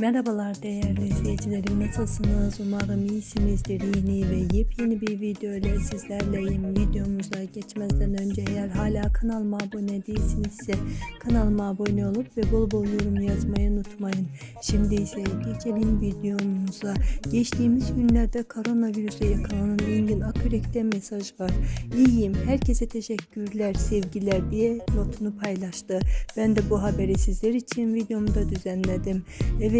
Merhabalar değerli izleyicilerim nasılsınız? Umarım iyisinizdir. Yeni ve yepyeni bir video ile sizlerleyim. Videomuza geçmeden önce eğer hala kanalıma abone değilsinizse kanalıma abone olup ve bol bol yorum yazmayı unutmayın. Şimdi ise geçelim videomuza. Geçtiğimiz günlerde koronavirüse yakalanan Engin Akürek'ten mesaj var. İyiyim, herkese teşekkürler, sevgiler diye notunu paylaştı. Ben de bu haberi sizler için videomda düzenledim.